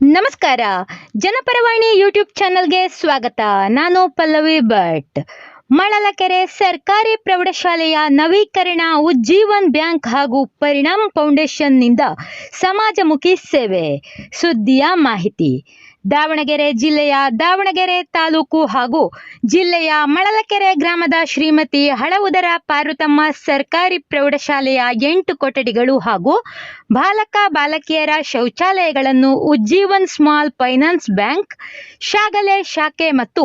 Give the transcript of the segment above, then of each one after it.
ನಮಸ್ಕಾರ. ಜನಪರವಾಣಿ ಯೂಟ್ಯೂಬ್ ಚಾನಲ್ಗೆ ಸ್ವಾಗತ. ನಾನು ಪಲ್ಲವಿ ಭಟ್. ಮಳಲಕೆರೆ ಸರ್ಕಾರಿ ಪ್ರೌಢಶಾಲೆಯ ನವೀಕರಣ ಉಜ್ಜೀವನ್ ಬ್ಯಾಂಕ್ ಹಾಗೂ ಪರಿಣಾಮ್ ಫೌಂಡೇಶನ್ನಿಂದ ಸಮಾಜಮುಖಿ ಸೇವೆ. ಸುದ್ದಿಯ ಮಾಹಿತಿ. ದಾವಣಗೆರೆ ಜಿಲ್ಲೆಯ ದಾವಣಗೆರೆ ತಾಲೂಕು ಹಾಗೂ ಜಿಲ್ಲೆಯ ಮಳಲಕೆರೆ ಗ್ರಾಮದ ಶ್ರೀಮತಿ ಹಳವುದರ ಪಾರ್ವತಮ್ಮ ಸರ್ಕಾರಿ ಪ್ರೌಢಶಾಲೆಯ ಎಂಟು ಕೊಠಡಿಗಳು ಹಾಗೂ ಬಾಲಕ ಬಾಲಕಿಯರ ಶೌಚಾಲಯಗಳನ್ನು ಉಜ್ಜೀವನ್ ಸ್ಮಾಲ್ ಫೈನಾನ್ಸ್ ಬ್ಯಾಂಕ್, ಶಾಗಲೆ ಶಾಖೆ ಮತ್ತು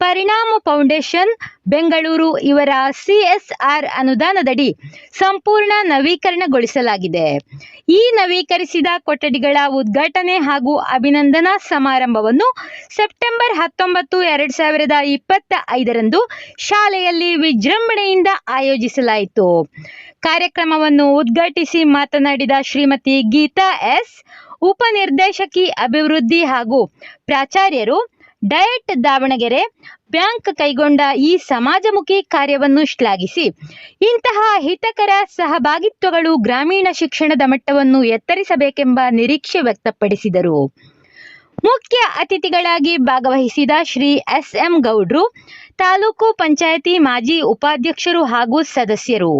ಪರಿಣಾಮ ಫೌಂಡೇಶನ್ ಬೆಂಗಳೂರು, ಇವರ ಸಿಎಸ್ಆರ್ ಅನುದಾನದಡಿ ಸಂಪೂರ್ಣ ನವೀಕರಣಗೊಳಿಸಲಾಗಿದೆ. ಈ ನವೀಕರಿಸಿದ ಕೊಠಡಿಗಳ ಉದ್ಘಾಟನೆ ಹಾಗೂ ಅಭಿನಂದನಾ ಸಮಾರಂಭವನ್ನು ಸೆಪ್ಟೆಂಬರ್ ಹತ್ತೊಂಬತ್ತು, ಎರಡು ಸಾವಿರದ ಇಪ್ಪತ್ತ ಐದರಂದು ಶಾಲೆಯಲ್ಲಿ ವಿಜೃಂಭಣೆಯಿಂದ ಆಯೋಜಿಸಲಾಯಿತು. ಕಾರ್ಯಕ್ರಮವನ್ನು ಉದ್ಘಾಟಿಸಿ ಮಾತನಾಡಿದ ಶ್ರೀಮತಿ ಗೀತಾ ಎಸ್, ಉಪನಿರ್ದೇಶಕಿ ಅಭಿವೃದ್ಧಿ ಹಾಗೂ ಪ್ರಾಚಾರ್ಯರು ಡಯಟ್ ದಾವಣಗೆರೆ ಬ್ಯಾಂಕ್ ಕೈಗೊಂಡ ಈ ಸಮಾಜಮುಖಿ ಕಾರ್ಯವನ್ನು ಶ್ಲಾಘಿಸಿ. ಇಂತಹ ಹಿತಕರ ಸಹಭಾಗಿತ್ವಗಳು ಗ್ರಾಮೀಣ ಶಿಕ್ಷಣದ ಮಟ್ಟವನ್ನು ಎತ್ತರಿಸಬೇಕೆಂಬ ನಿರೀಕ್ಷೆ ವ್ಯಕ್ತಪಡಿಸಿದರು. ಮುಖ್ಯ ಅತಿಥಿಗಳಾಗಿ ಭಾಗವಹಿಸಿದ ಶ್ರೀ ಎಸ್ ಎಂ ಗೌಡ್ರು, ತಾಲೂಕು ಪಂಚಾಯತಿ ಮಾಜಿ ಉಪಾಧ್ಯಕ್ಷರು ಹಾಗೂ ಸದಸ್ಯರು.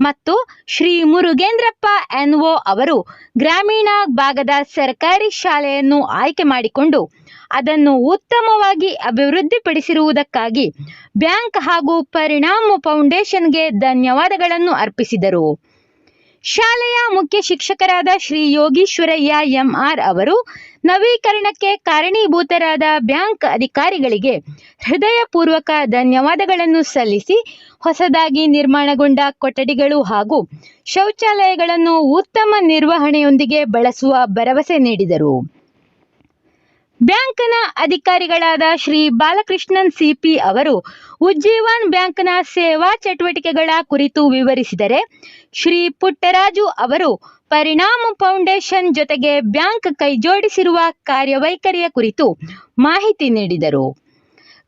ಮತ್ತು ಶ್ರೀ ಮುರುಗೇಂದ್ರಪ್ಪ ಎನ್ಒ ಅವರು ಗ್ರಾಮೀಣ ಭಾಗದ ಸರ್ಕಾರಿ ಶಾಲೆಯನ್ನು ಆಯ್ಕೆ ಮಾಡಿಕೊಂಡು ಅದನ್ನು ಉತ್ತಮವಾಗಿ ಅಭಿವೃದ್ಧಿಪಡಿಸಿರುವುದಕ್ಕಾಗಿ ಬ್ಯಾಂಕ್ ಹಾಗೂ ಪರಿಣಾಮ ಫೌಂಡೇಶನ್ಗೆ ಧನ್ಯವಾದಗಳನ್ನು ಅರ್ಪಿಸಿದರು. ಶಾಲೆಯ ಮುಖ್ಯ ಶಿಕ್ಷಕರಾದ ಶ್ರೀ ಯೋಗೀಶ್ವರಯ್ಯ ಎಂಆರ್ ಅವರು ನವೀಕರಣಕ್ಕೆ ಕಾರಣೀಭೂತರಾದ ಬ್ಯಾಂಕ್ ಅಧಿಕಾರಿಗಳಿಗೆ ಹೃದಯಪೂರ್ವಕ ಧನ್ಯವಾದಗಳನ್ನು ಸಲ್ಲಿಸಿ ಹೊಸದಾಗಿ ನಿರ್ಮಾಣಗೊಂಡ ಕೊಠಡಿಗಳು ಹಾಗೂ ಶೌಚಾಲಯಗಳನ್ನು ಉತ್ತಮ ನಿರ್ವಹಣೆಯೊಂದಿಗೆ ಬಳಸುವ ಭರವಸೆ ನೀಡಿದರು. ಬ್ಯಾಂಕ್ನ ಅಧಿಕಾರಿಗಳಾದ ಶ್ರೀ ಬಾಲಕೃಷ್ಣನ್ ಸಿಪಿ ಅವರು ಉಜ್ಜೀವನ್ ಬ್ಯಾಂಕ್ನ ಸೇವಾ ಚಟುವಟಿಕೆಗಳ ಕುರಿತು ವಿವರಿಸಿದರೆ, ಶ್ರೀ ಪುಟ್ಟರಾಜು ಅವರು ಪರಿಣಾಮ ಫೌಂಡೇಶನ್ ಜೊತೆಗೆ ಬ್ಯಾಂಕ್ ಕೈಜೋಡಿಸಿರುವ ಕಾರ್ಯವೈಖರಿಯ ಕುರಿತು ಮಾಹಿತಿ ನೀಡಿದರು.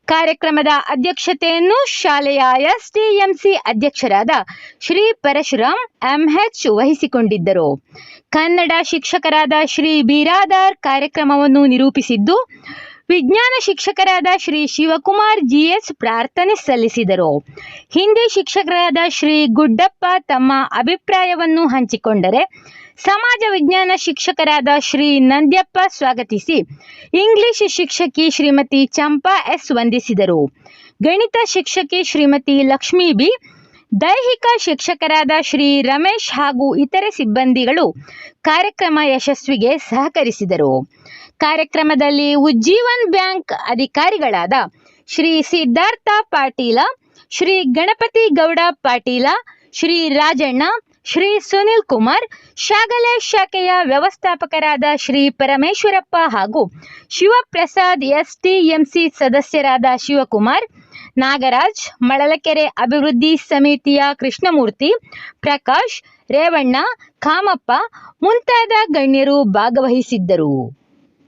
ಕಾರ್ಯಕ್ರಮದ ಅಧ್ಯಕ್ಷತೆಯನ್ನು ಶಾಲೆಯ ಎಸ್ಡಿಎಂಸಿ ಅಧ್ಯಕ್ಷರಾದ ಶ್ರೀ ಪರಶುರಾಮ್ ಎಂಎಚ್ ವಹಿಸಿಕೊಂಡಿದ್ದರು. ಕನ್ನಡ ಶಿಕ್ಷಕರಾದ ಶ್ರೀ ಬಿರಾದಾರ್ ಕಾರ್ಯಕ್ರಮವನ್ನು ನಿರೂಪಿಸಿದ್ದು ವಿಜ್ಞಾನ ಶಿಕ್ಷಕರಾದ ಶ್ರೀ ಶಿವಕುಮಾರ್ ಜಿಎಸ್ ಪ್ರಾರ್ಥನೆ ಸಲ್ಲಿಸಿದರು. ಹಿಂದಿ ಶಿಕ್ಷಕರಾದ ಶ್ರೀ ಗುಡ್ಡಪ್ಪ ತಮ್ಮ ಅಭಿಪ್ರಾಯವನ್ನು ಹಂಚಿಕೊಂಡರೆ ಸಮಾಜ ವಿಜ್ಞಾನ ಶಿಕ್ಷಕರಾದ ಶ್ರೀ ನಂದ್ಯಪ್ಪ ಸ್ವಾಗತಿಸಿ, ಇಂಗ್ಲಿಷ್ ಶಿಕ್ಷಕಿ ಶ್ರೀಮತಿ ಚಂಪಾ ಎಸ್ ವಂದಿಸಿದರು. ಗಣಿತ ಶಿಕ್ಷಕಿ ಶ್ರೀಮತಿ ಲಕ್ಷ್ಮೀ ಬಿ ದೈಹಿಕ ಶಿಕ್ಷಕರಾದ ಶ್ರೀ ರಮೇಶ್ ಹಾಗೂ ಇತರೆ ಸಿಬ್ಬಂದಿಗಳು ಕಾರ್ಯಕ್ರಮ ಯಶಸ್ವಿಗೆ ಸಹಕರಿಸಿದರು. ಕಾರ್ಯಕ್ರಮದಲ್ಲಿ ಉಜ್ಜೀವನ್ ಬ್ಯಾಂಕ್ ಅಧಿಕಾರಿಗಳಾದ ಶ್ರೀ ಸಿದ್ಧಾರ್ಥ ಪಾಟೀಲ, ಶ್ರೀ ಗಣಪತಿ ಗೌಡ ಪಾಟೀಲ, ಶ್ರೀ ರಾಜಣ್ಣ, ಶ್ರೀ ಸುನಿಲ್ ಕುಮಾರ್, ಶಾಗಲೆ ಶಾಖೆಯ ವ್ಯವಸ್ಥಾಪಕರಾದ ಶ್ರೀ ಪರಮೇಶ್ವರಪ್ಪ ಹಾಗೂ ಶಿವಪ್ರಸಾದ್ ಎಸ್ಟಿಎಂಸಿ ಸದಸ್ಯರಾದ ಶಿವಕುಮಾರ್ ನಾಗರಾಜ್ ಮಳಲಕೆರೆ ಅಭಿವೃದ್ಧಿ ಸಮಿತಿಯ ಕೃಷ್ಣಮೂರ್ತಿ ಪ್ರಕಾಶ್ ರೇವಣ್ಣ ಕಾಮಪ್ಪ ಮುಂತಾದ ಗಣ್ಯರು ಭಾಗವಹಿಸಿದ್ದರು.